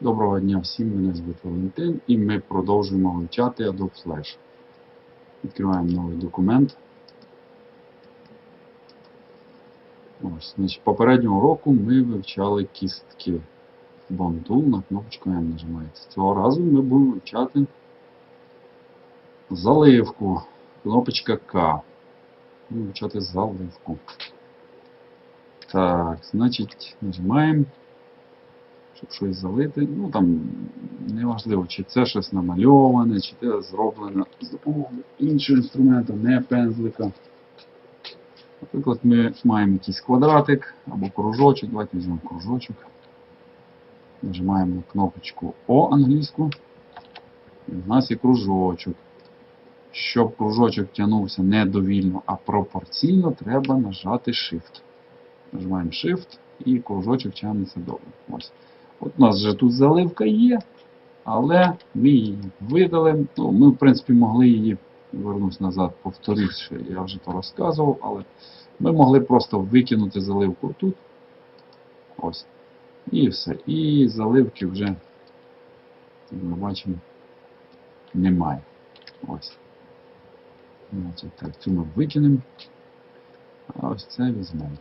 Доброго дня всім, мене звуть Валентин і ми продовжуємо вивчати Adobe Flash. Відкриваємо новий документ. Ось, значить, попереднього року ми вивчали кістки Bond на кнопочку N нажимається. Цього разу ми будемо вивчати заливку. Кнопочка К. Будемо вивчати заливку. Так, значить, нажимаємо щоб щось залити. Ну там неважливо, чи це щось намальоване, чи це зроблено з іншого інструменту, не пензлика. Наприклад, ми маємо якийсь квадратик або кружочок. Давайте візьмемо кружочок. Нажимаємо на кнопочку О англійську. І в нас є кружочок. Щоб кружочок тягнувся не довільно, а пропорційно, треба нажати Shift. Нажимаємо Shift і кружочок тягнеться добре. Ось. От у нас вже тут заливка є, але ми її видали. Ну, ми, в принципі, могли її вернусь назад, повторюсь, я вже то розказував, але ми могли просто викинути заливку тут. Ось. І все. І заливки вже, як ми бачимо, немає. Ось. Так, цю ми викинемо. А ось це візьмемо.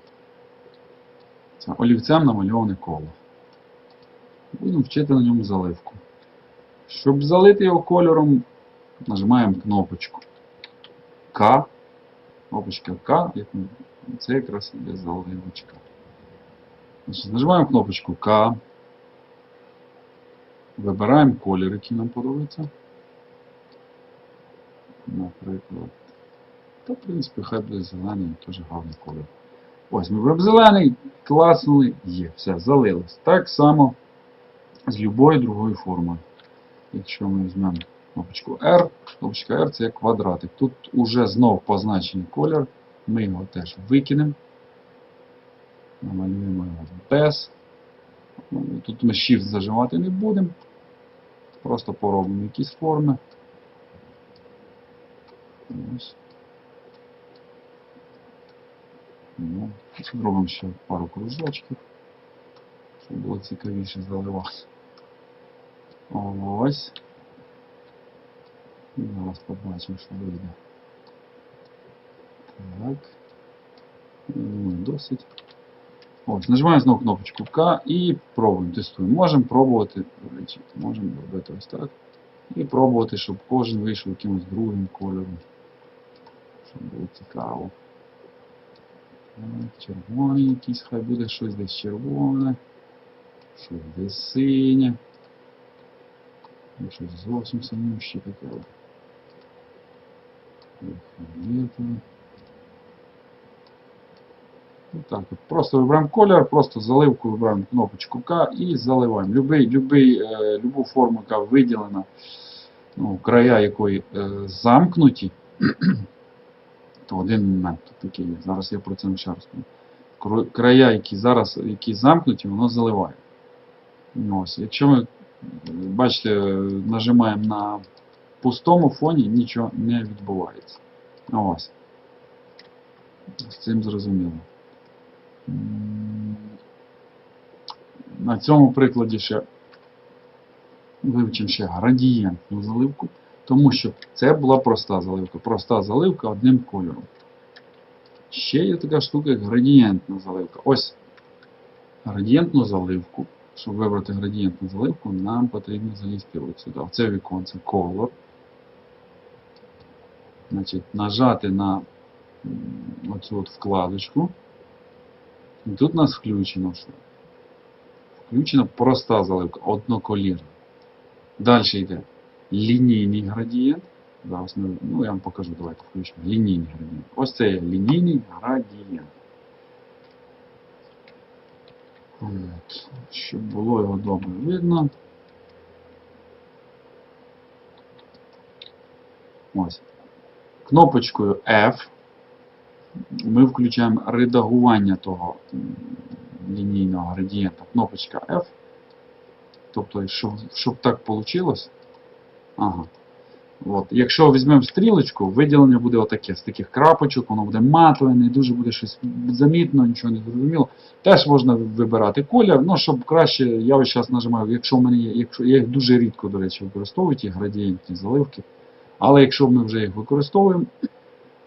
Це олівцем намальоване коло. Будемо вчити на ньому заливку. Щоб залити його кольором, нажимаємо кнопочку К. Кнопочка К, це якраз іде заливочка. Значить, нажимаємо кнопочку К. Вибираємо колір, який нам подобається. Наприклад. Та, в принципі, хай буде зелений, теж гарний колір. Ось ми вибрали зелений, класнули, є, все, залилось. Так само з любої другої форми. Якщо ми візьмемо кнопочку R, кнопочка R це квадратик. Тут уже знов позначений колір. Ми його теж викинемо. Намалюємо його без. Тут ми Shift зажимати не будемо. Просто поробимо якісь форми. Ось. Ну, зробимо ще пару кружочків, щоб було цікавіше заливати. Ось. І Зараз побачимо, що вийде. Так. Думаю, досить. Ось, нажимаємо знову кнопочку К і пробуємо, тестуємо. Можемо пробувати, можемо робити ось так. І пробувати, щоб кожен вийшов якимось другим кольором. Щоб було цікаво. Так, червоний якийсь, хай буде щось десь червоне, щось десь синє. Ну, Щось зовсім синюще таке. Ну так, просто вибираємо колір, просто заливку вибираємо кнопочку К і заливаємо. Любий, любий, е, любу форму, яка виділена, ну, края якої е, замкнуті, то один момент такий є. Зараз я про це ще розповім. Края, які зараз які замкнуті, воно заливає. Ну, Ось. Якщо ми, бачите, нажимаємо на пустому фоні, нічого не відбувається. Ось. З цим зрозуміло. На цьому прикладі ще вивчимо ще градієнтну заливку, тому що це була проста заливка. Проста заливка одним кольором. Ще є така штука, як градієнтна заливка. Ось градієнтну заливку. Щоб вибрати градієнтну заливку, нам потрібно залізти от сюди. В це віконце Color. Значить, нажати на оцю от вкладочку. І тут у нас включено що? Включена проста заливка, одноколірна. Далі йде лінійний градієнт. Зараз ми, ну, я вам покажу, давайте включимо. Лінійний градієнт. Ось це є лінійний градієнт. От. Щоб було його добре видно. Ось. Кнопочкою F ми включаємо редагування того м, лінійного градієнта. Кнопочка F. Тобто, щоб, щоб так вийшло. Ага. От. Якщо візьмемо стрілочку, виділення буде отаке, з таких крапочок, воно буде матове, не дуже буде щось замітно, нічого не зрозуміло. Теж можна вибирати колір, ну, щоб краще, я ось зараз нажимаю, якщо в мене є, якщо я їх дуже рідко, до речі, використовую, ті градієнтні заливки. Але якщо ми вже їх використовуємо,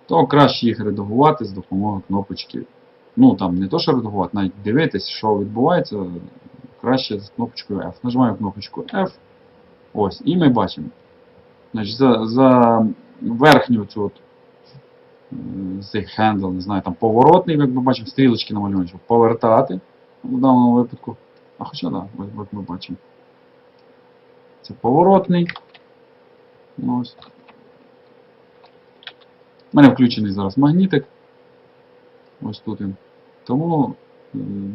то краще їх редагувати з допомогою кнопочки. Ну там не то, що редагувати, навіть дивитись, що відбувається, краще з кнопочкою F. Нажимаю кнопочку F. Ось, і ми бачимо. Значить, за, за верхню цю от, цей хендл, не знаю, там поворотний, як ми бачимо, стрілочки намальовані, щоб повертати в даному випадку. А хоча так, да, як ми бачимо. Це поворотний. Ось. У мене включений зараз магнітик. Ось тут він. Тому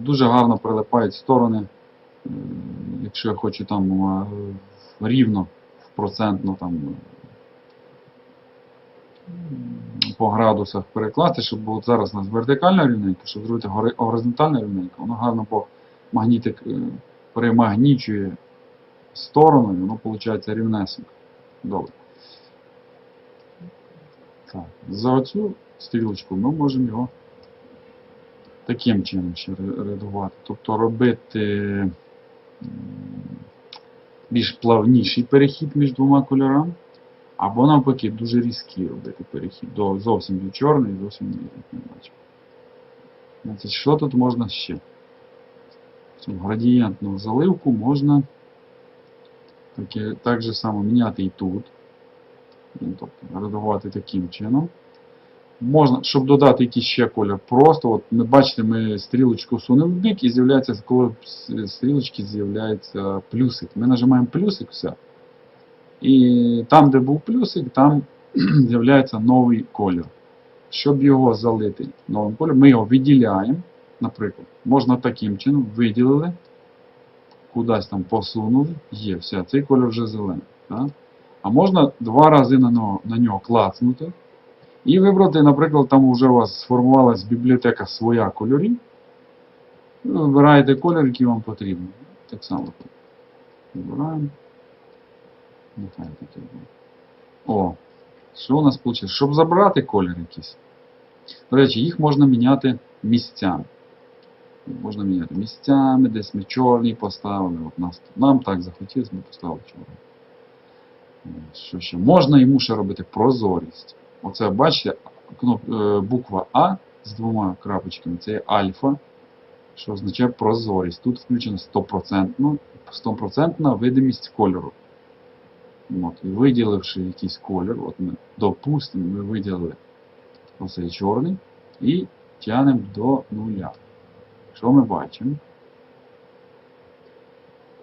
дуже гарно прилипають сторони. Якщо я хочу там рівно, процентно там по градусах перекласти, щоб от зараз у нас вертикальна рівненька, щоб зробити горизонтальна рівненька, воно гарно по магнітик е, перемагнічує сторону, і воно виходить рівнесенько. Добре. Так, за оцю стрілочку ми можемо його таким чином ще ре- редагувати. Тобто робити більш плавніший перехід між двома кольорами, або навпаки дуже різкий робити перехід. До, зовсім до чорний, зовсім не бачимо. Значить, що тут можна ще? Цю градієнтну заливку можна так же само міняти і тут. Ну, Тобто редагувати таким чином. Можна, щоб додати якийсь ще колір, просто от ми бачите, ми стрілочку сунемо в бік і з'являється, коли стрілочки з'являється плюсик. Ми нажимаємо плюсик, все. І там, де був плюсик, там з'являється новий колір. Щоб його залити новим кольором, ми його виділяємо. Наприклад, можна таким чином виділили, кудись там посунули, є, все, цей колір вже зелений. Так? А можна два рази на нього, на нього клацнути і вибрати, наприклад, там вже у вас сформувалась бібліотека своя кольорів. Ви вибираєте колір, який вам потрібен. Так само. Вибираємо. Нехай таке буде. О, що у нас вийшло? Щоб забрати колір якийсь. До речі, їх можна міняти місцями. Можна міняти місцями, десь ми чорний поставили. От нас, нам так захотілося, ми поставили чорний. Що ще? Можна йому ще робити прозорість. Оце, бачите, е, буква А з двома крапочками, це є альфа, що означає прозорість. Тут включена 100%, 100% видимість кольору. От, і виділивши якийсь колір, от ми, допустимо, ми виділили оцей чорний і тягнемо до нуля. Що ми бачимо?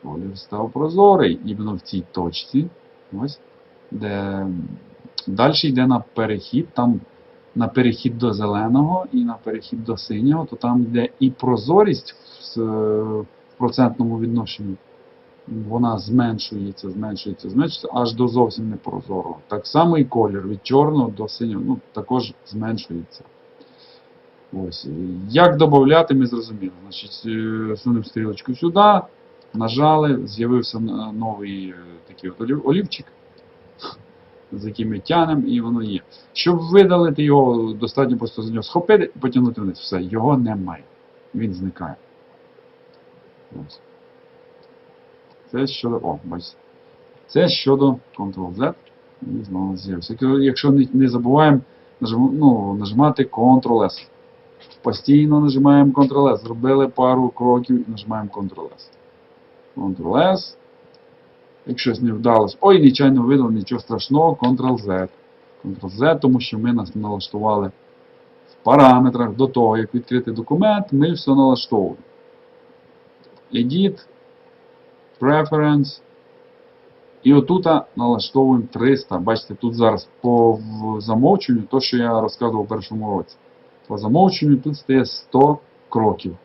Колір став прозорий, іменно в цій точці. Ось, де далі йде на перехід, там на перехід до зеленого і на перехід до синього, то там йде і прозорість в, в процентному відношенні. Вона зменшується, зменшується, зменшується аж до зовсім непрозорого. Так само і колір від чорного до синього ну, також зменшується. Ось. Як додати, ми зрозуміли. Значить, е, сунемо стрілочку сюди, нажали, з'явився новий е, такий от олів- олівчик, з яким ми тянемо, і воно є. Щоб видалити його, достатньо просто за нього схопити і потягнути вниз. Все, його немає. Він зникає. Ось. Це щодо. О, бачите. Це щодо Ctrl-Z. І знову з'явився. Якщо- не, не забуваємо нажим, ну, нажимати Ctrl-S. Постійно нажимаємо Ctrl-S. Зробили пару кроків і нажимаємо Ctrl-S. Ctrl-S. Якщо щось не вдалося. Ой, нечайно видав, нічого страшного, Ctrl-Z. Ctrl-Z, тому що ми нас налаштували в параметрах до того, як відкрити документ, ми все налаштовуємо. Edit, Preference. І отут налаштовуємо 300. Бачите, тут зараз по замовченню, то, що я розказував у першому році. По замовченню тут стає 100 кроків.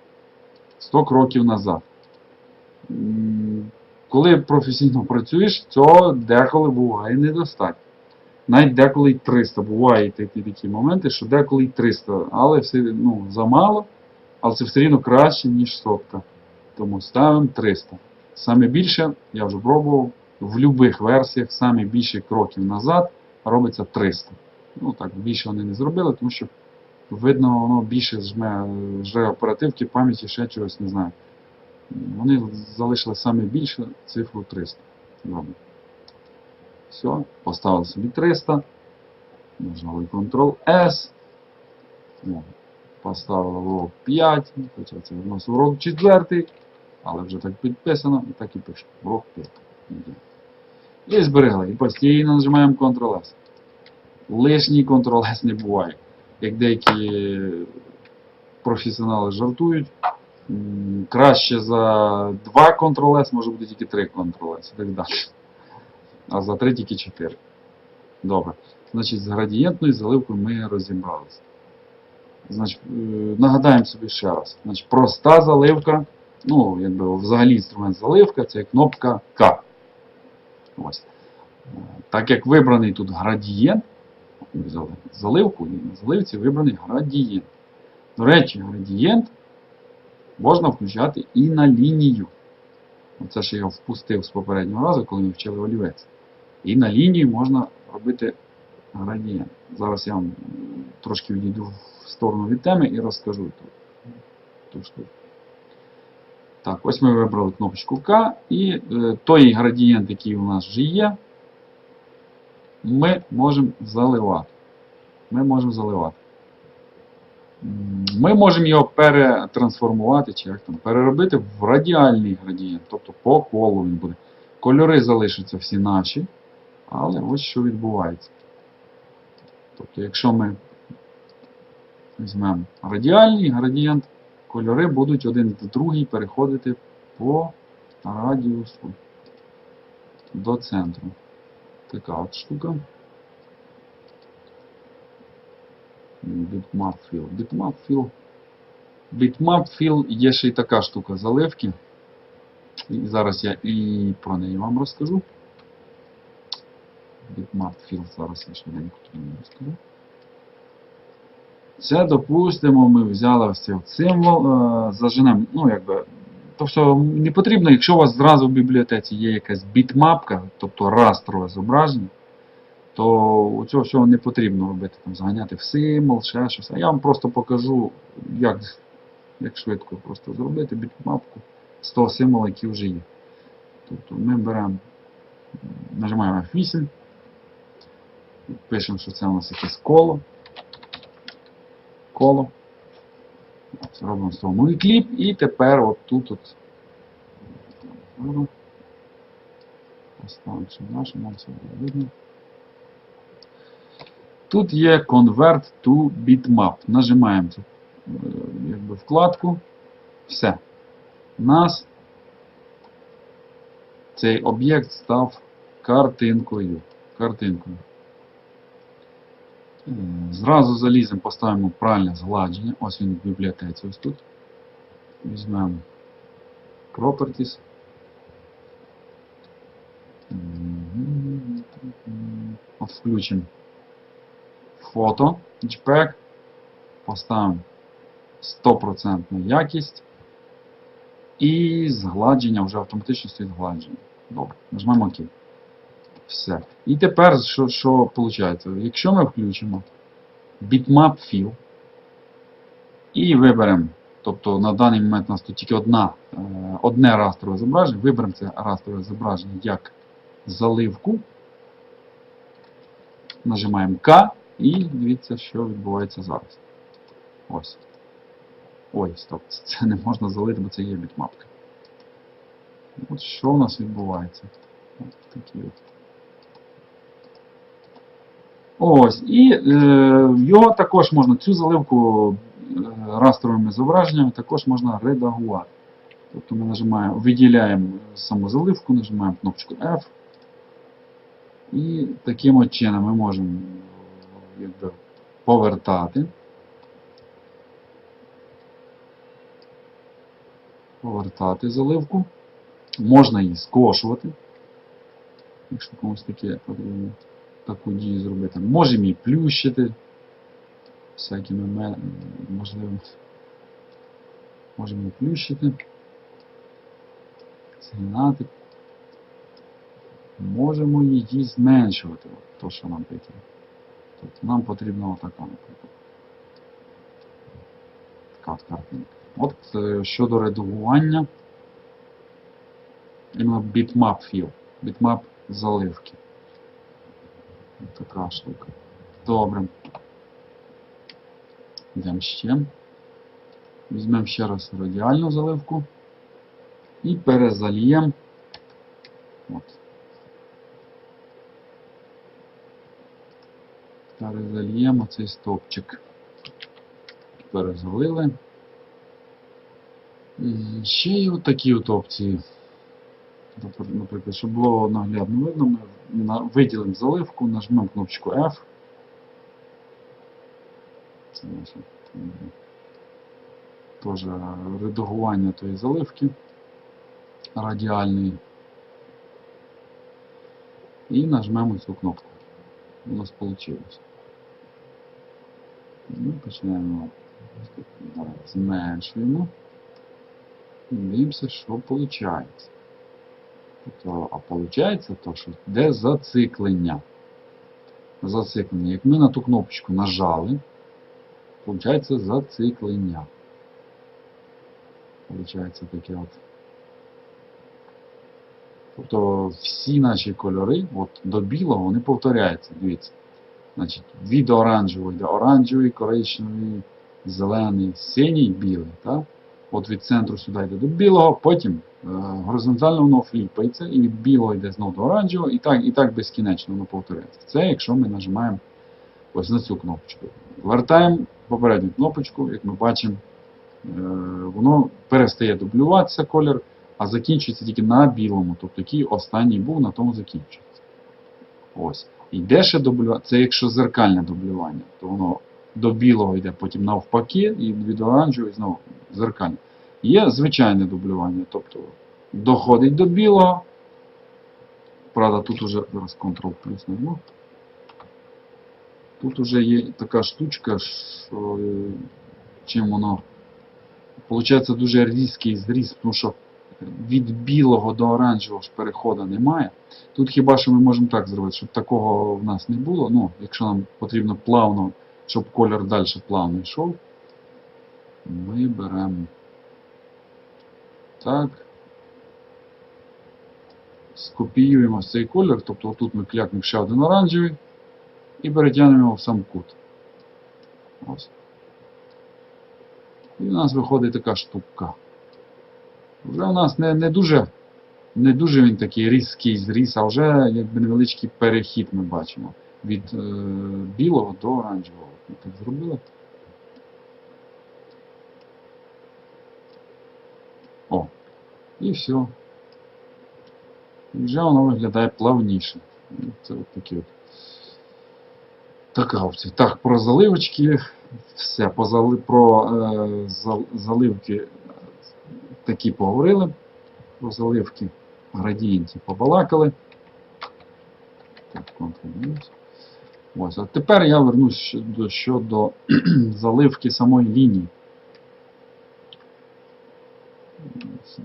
100 кроків назад. Коли професійно працюєш, цього деколи буває недостатньо. Навіть деколи й 300. Бувають такі, такі моменти, що деколи й 300, але все ну, замало, але це все рівно краще, ніж сотка. Тому ставимо 300. Саме більше, я вже пробував, в будь-яких версіях саме більше кроків назад робиться 300. Ну так, більше вони не зробили, тому що видно, воно більше жме, жре оперативки, пам'яті, ще чогось не знаю. Вони залишили саме більше цифру 300. Добре. Все, поставили собі 300. Нажали Ctrl-S. Поставили урок 5, хоча це у нас урок 4, але вже так підписано і так і пише. Урок 5. І зберегли. І постійно нажимаємо Ctrl-S. Лишній Ctrl-S не буває. Як деякі професіонали жартують, краще за 2 Ctrl-S може бути тільки 3 Ctrl-S і так далі. А за 3 тільки 4. Добре. Значить, з градієнтною заливкою ми розібралися. Значить, е, нагадаємо собі ще раз. Значить, проста заливка, ну, якби взагалі інструмент заливка, це кнопка К. Ось. Так як вибраний тут градієнт, заливку, на заливці вибраний градієнт. До речі, градієнт можна включати і на лінію. Оце ж я впустив з попереднього разу, коли ми вчили олівець. І на лінії можна робити градієнт. Зараз я вам трошки відійду в сторону від теми і розкажу ту, ту штуку. Так, ось ми вибрали кнопочку К, і е, той градієнт, який у нас вже є, ми можемо заливати. Ми можемо заливати. Ми можемо його перетрансформувати, чи як там, переробити в радіальний градієнт, тобто по колу він буде. Кольори залишаться всі наші, але ось що відбувається. Тобто, якщо ми візьмемо радіальний градієнт, кольори будуть один до другий переходити по радіусу до центру. Така от штука. Bitmap fill. Bitmap fill. Bitmap fill є ще й така штука заливки. І зараз я і про неї вам розкажу. Bitmap fill зараз я швиденько тобі розкажу. Це, допустимо, ми взяли ось цей символ, е, заженемо, ну якби, то все не потрібно, якщо у вас зразу в бібліотеці є якась бітмапка, тобто растрове зображення, то цього всього не потрібно робити, там, заганяти в символ, ще щось. А я вам просто покажу, як, як швидко просто зробити бітмапку з того символа, який вже є. Тобто ми беремо, нажимаємо F8, пишемо, що це у нас якесь коло. Коло. Ось, Робимо новий кліп і тепер от тут от Поставимо ще наше, нам це буде видно. Тут є Convert to Bitmap. Нажимаємо цю е, якби, вкладку. Все. У нас цей об'єкт став картинкою. Картинкою. Е, Зразу заліземо, поставимо правильне згладження. Ось він в бібліотеці ось тут. Візьмемо Properties. От включимо фото, JPEG, поставимо 100% якість і згладження вже автоматично стоїть згладження. Добре, нажмемо ОК. Все. І тепер що, що виходить? Якщо ми включимо bitmap fill і виберемо, тобто на даний момент у нас тут тільки одна, е, одне растрове зображення, виберемо це растрове зображення як заливку, нажимаємо К і дивіться, що відбувається зараз. Ось. Ой, стоп, це не можна залити, бо це є бітмапка. От що у нас відбувається? Ось такі от. Ось, і е, його також можна, цю заливку е, растровими зображеннями також можна редагувати. Тобто ми нажимаємо, виділяємо саму заливку, нажимаємо кнопочку F. І таким от чином ми можемо повертати. Повертати заливку. Можна її скошувати. Якщо комусь таке потрібно таку дію зробити. Можемо її плющити всякими можливими. Можемо її плющити. Згинати. можемо її зменшувати. То, що нам таке. Тобто нам потрібна отака, наприклад. Така от картинка. От е, щодо редагування. Іменно bitmap філ. Bitmap заливки. Така штука. Добре. Йдемо ще. Візьмемо ще раз радіальну заливку. І перезальємо. Перезальємо цей стовпчик. Перезалили. Ще є от такі от опції. Наприклад, щоб було наглядно видно, ми виділимо заливку, нажмемо кнопочку F. Це наше теж редагування тої заливки радіальної. І нажмемо цю кнопку. У нас вийшло. Ми починаємо зменшуємо. І дивимося, що виходить. Тобто, а виходить то, що йде зациклення. Зациклення. Як ми на ту кнопочку нажали, виходить зациклення. Получається таке от. Тобто всі наші кольори от до білого вони повторяються. Дивіться. Значить, від оранжевого йде оранжевий, коричневий, зелений, синій, білий. Так? От від центру сюди йде до білого, потім е, горизонтально воно фліпається, і від білого йде знову до оранжевого, і так, і так безкінечно воно повторяється. Це якщо ми нажимаємо ось на цю кнопочку. Вертаємо попередню кнопочку, як ми бачимо, е, воно перестає дублюватися колір, а закінчується тільки на білому. Тобто який останній був, на тому закінчується. Ось. Йде ще дублювання. Це якщо зеркальне дублювання, то воно до білого йде потім навпаки, і від оранжевого знову зеркальне. Є звичайне дублювання, тобто доходить до білого. Правда, тут уже зараз Ctrl плюс нажму. Тут уже є така штучка, що е, чим воно. Получається дуже різкий зріз, тому що від білого до оранжевого ж переходу немає. Тут хіба що ми можемо так зробити, щоб такого в нас не було. Ну, якщо нам потрібно плавно, щоб колір далі плавно йшов, ми беремо так. Скопіюємо цей колір, тобто тут ми клякнемо ще один оранжевий і перетягнемо його в сам кут. Ось. І у нас виходить така штука. Вже у нас не, не дуже не дуже він такий різкий зріз, а вже якби невеличкий перехід ми бачимо від е, білого до оранжевого. Ми так зробили. О, і все. Вже воно виглядає плавніше. Це от такі от. Така опція. Так, про заливочки. Все, по зали... про е, заливки такі поговорили. Про заливки градієнтів побалакали. Так, Ось, а тепер я вернусь щодо, щодо заливки самої лінії.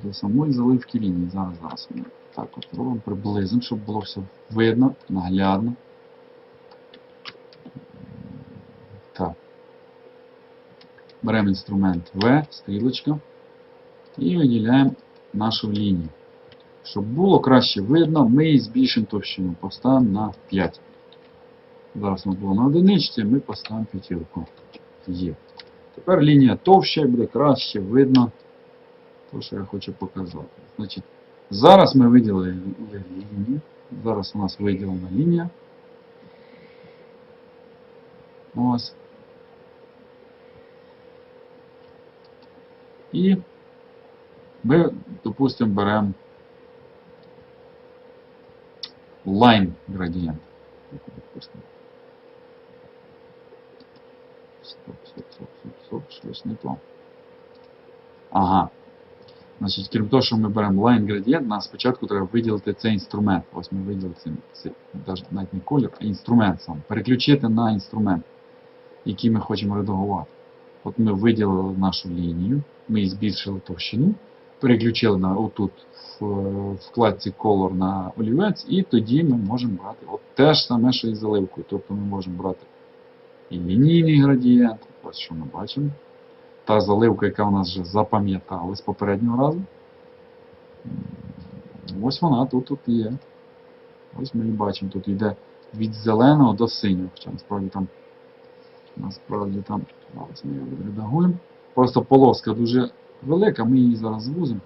До самої заливки лінії. Зараз, зараз ми так от робимо, приблизимо, щоб було все видно, наглядно. Так. Беремо інструмент V, стрілочка, і виділяємо нашу лінію. Щоб було краще видно, ми збільшимо товщину, поставимо на 5. Зараз нас було на одиничці, ми поставимо п'ятірку. Є. Тепер лінія товща буде краще видно те, що я хочу показати. Значить, зараз ми виділили лінію. Зараз у нас виділена лінія. Ось. І ми, допустимо, беремо line градієнт. Стоп, стоп, стоп, стоп, стоп, щось не то. Ага. Значить, крім того, що ми беремо line gradient, нам спочатку треба виділити цей інструмент. Ось ми виділили цей, навіть не колір, а інструмент сам. Переключити на інструмент, який ми хочемо редагувати. От ми виділили нашу лінію, ми збільшили товщину, переключили на отут в вкладці Color на олівець, і тоді ми можемо брати от те ж саме, що і заливкою. Тобто ми можемо брати і лінійний градієнт, ось що ми бачимо. Та заливка, яка у нас вже запам'яталась попереднього разу. Ось вона тут, тут є. Ось ми її бачимо, тут йде від зеленого до синього. Хоча насправді там насправді там зараз ми її редагуємо. Просто полоска дуже велика, ми її зараз звузимо.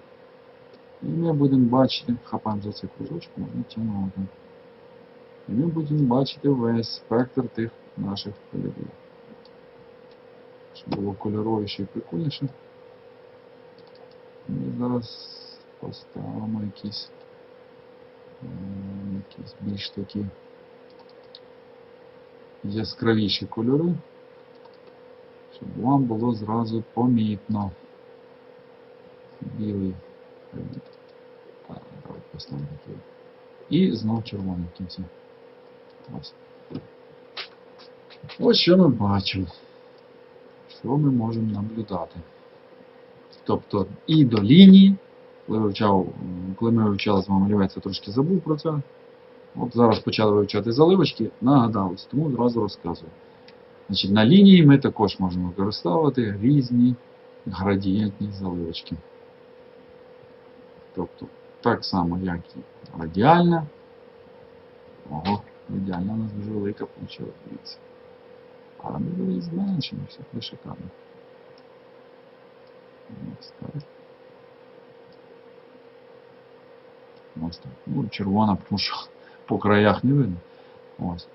І ми будемо бачити, хапаємо за цей кружочок, можна тягнути. І ми будемо бачити весь спектр тих наших кольорів. Щоб було кольоровіше і прикольніше. Ми зараз поставимо якісь, ем, якісь більш такі яскравіші кольори, щоб вам було зразу помітно. Білий. е. І знов червоний в кінці. Ось. Ось що ми бачимо. Що ми можемо наблюдати. Тобто і до лінії, коли, вивчав, коли ми вивчали з вами олівець, я трошки забув про це. От зараз почали вивчати заливочки, нагадались, тому зразу розказую. Значить, на лінії ми також можемо використовувати різні градієнтні заливочки. Тобто, так само, як і радіальна. Ого, радіальна у нас дуже велика вийшла, дивіться. Але ми її зменшимо, все буде шикарно. Ось так. Ось так. Ну, червона, тому що по краях не видно. Ось.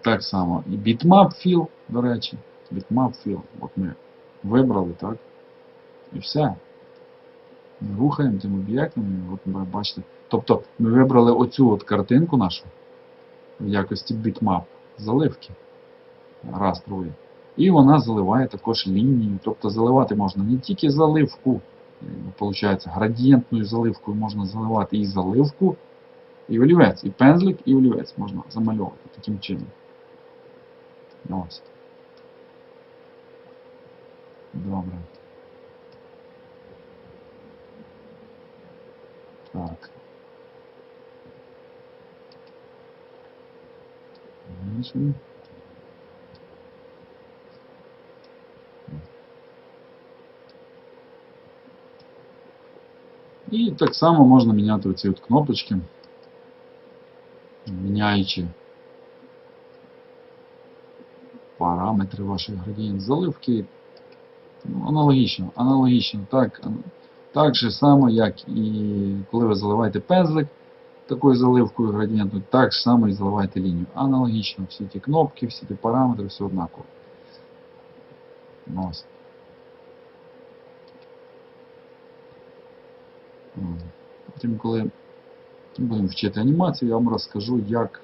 Так само. І bitmap філ, до речі. Bitmap філ. От ми вибрали, так? І все. Ми рухаємо тим об'єктом, і от бачите. Тобто ми вибрали оцю от картинку нашу в якості bitmap заливки растрової. І вона заливає також лінію. Тобто заливати можна не тільки заливку, виходить, градієнтною заливкою можна заливати і заливку, і олівець, і пензлик, і олівець можна замальовувати таким чином. Ось. Добре. Так. І так само можна міняти оці от кнопочки, міняючи параметри ваших градієнт заливки. Ну, аналогічно, аналогічно, так, так же само, як і коли ви заливаєте пензлик такою заливкою градієнтною, так ж само і заливаєте лінію. Аналогічно, всі ті кнопки, всі ті параметри, все однаково. Ось. Потім, коли будемо вчити анімацію, я вам розкажу, як,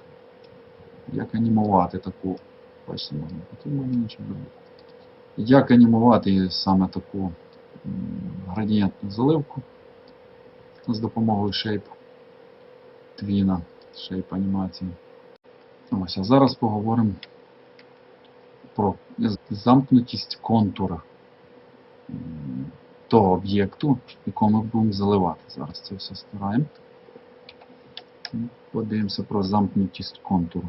як анімувати таку. Бачите, можна можна нічого. Як анімувати саме таку градієнтну заливку з допомогою Shape твіна, Shape анімації. Ось, а зараз поговоримо про замкнутість контура того об'єкту, якого ми будемо заливати. Зараз це все стираємо. Подивимося про замкнутість контуру.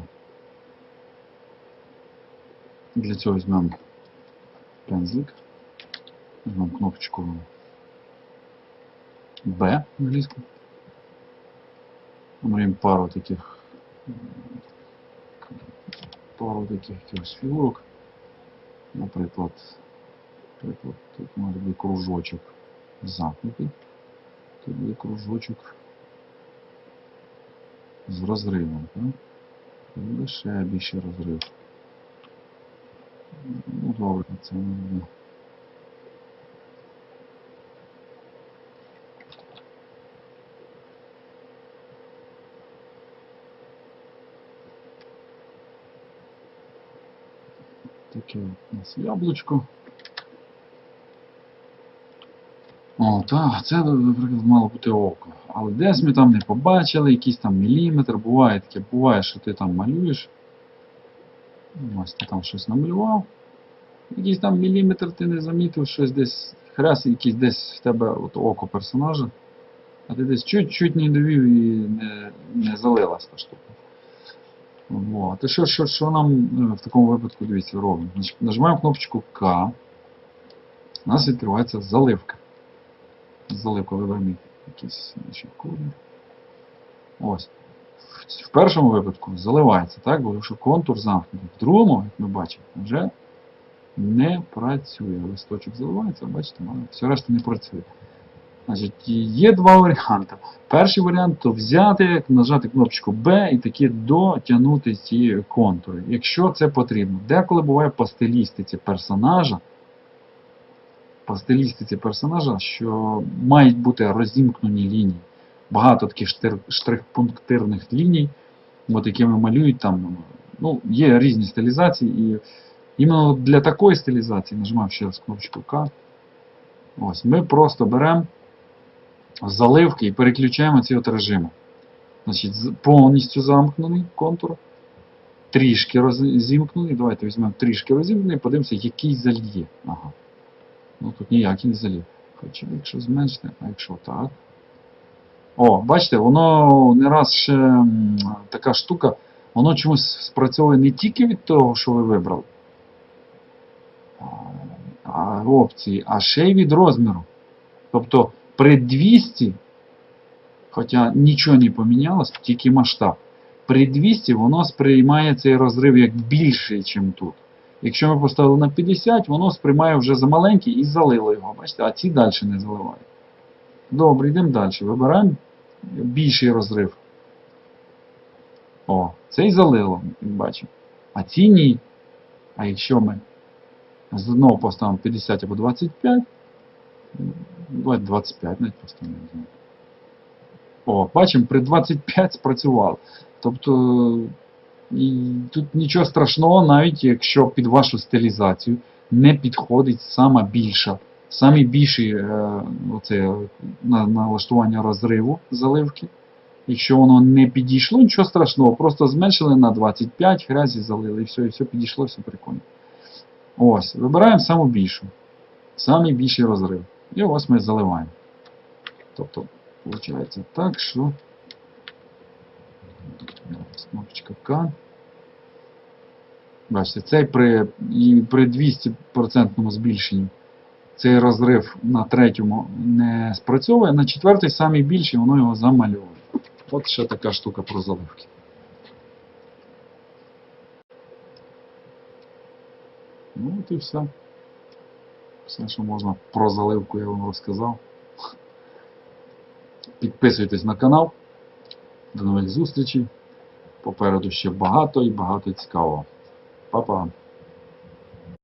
Для цього візьмемо пензлик, візьмемо кнопочку B англійську. Намалюємо пару таких пару таких якихось фігурок. Наприклад, тут може бути кружочок замкнутий. Тут буде кружочок з розривом. Так? Буде ще більший розрив. Ну добре, це не. Таке у нас яблучко. О, так, це, наприклад, мало бути око. Але десь ми там не побачили, якийсь там міліметр, буває таке, буває, що ти там малюєш. Ось ти там щось намалював. Якийсь там міліметр ти не замітив, щось десь хряс якийсь десь в тебе от око персонажа, а ти десь чуть-чуть не довів і не, не залилась та штука. Вот. І що, що, що нам е, в такому випадку, дивіться, робимо? Нажимаємо кнопочку К. У нас відкривається заливка. Заливка виберемо якийсь значить, колір. Ось. В- першому випадку заливається, так? Бо що контур замкнутий. В другому, як ми бачимо, вже не працює. Листочок заливається, бачите, все решта не працює. Значить, є два варіанти. Перший варіант то взяти, нажати кнопочку B і таки дотягнути ці контури, якщо це потрібно. Деколи буває по стилістиці персонажа, по стилістиці персонажа, що мають бути розімкнені лінії. Багато таких штрих-пунктирних ліній, от якими малюють там. Ну, є різні стилізації, і іменно для такої стилізації нажимаємо ще раз кнопочку К. Ось, ми просто беремо заливки і переключаємо ці от режими. Значить, повністю замкнений контур, трішки розімкнений. Давайте візьмемо трішки розімкнений і подивимося, який зальє. Ага. Ну тут ніякий не зальє. Хоча якщо зменшити, а якщо так. О, бачите, воно не раз ще така штука, воно чомусь спрацьовує не тільки від того, що ви вибрали а, опції, а ще й від розміру. Тобто при 200, хоча нічого не помінялось, тільки масштаб. При 200 воно сприймає цей розрив як більший, ніж тут. Якщо ми поставили на 50, воно сприймає вже за маленький і залило його. Бачите, а ці далі не заливають. Добре, йдемо далі. Вибираємо більший розрив. О, цей залило, бачимо. А ці ні. А якщо ми з одного поставимо 50 або 25, ну, давайте 25 навіть не знаю. О, бачимо, при 25 спрацював. Тобто і тут нічого страшного, навіть якщо під вашу стилізацію не підходить сама більша, самий більший е, на, налаштування розриву заливки. Якщо воно не підійшло, нічого страшного, просто зменшили на 25, грязі залили, і все, і все підійшло, все прикольно. Ось, вибираємо саму більшу. Самий більший розрив. І ось ми заливаємо. Тобто, виходить так, що. Кнопочка К. Бачите, цей при, при 200% збільшенні цей розрив на третьому не спрацьовує, на четвертий самий більший, воно його замальовує. От ще така штука про заливки. Ну от і все. Все, що можна про заливку, я вам розказав. Підписуйтесь на канал. До нових зустрічей. Попереду ще багато і багато цікавого. Па-па!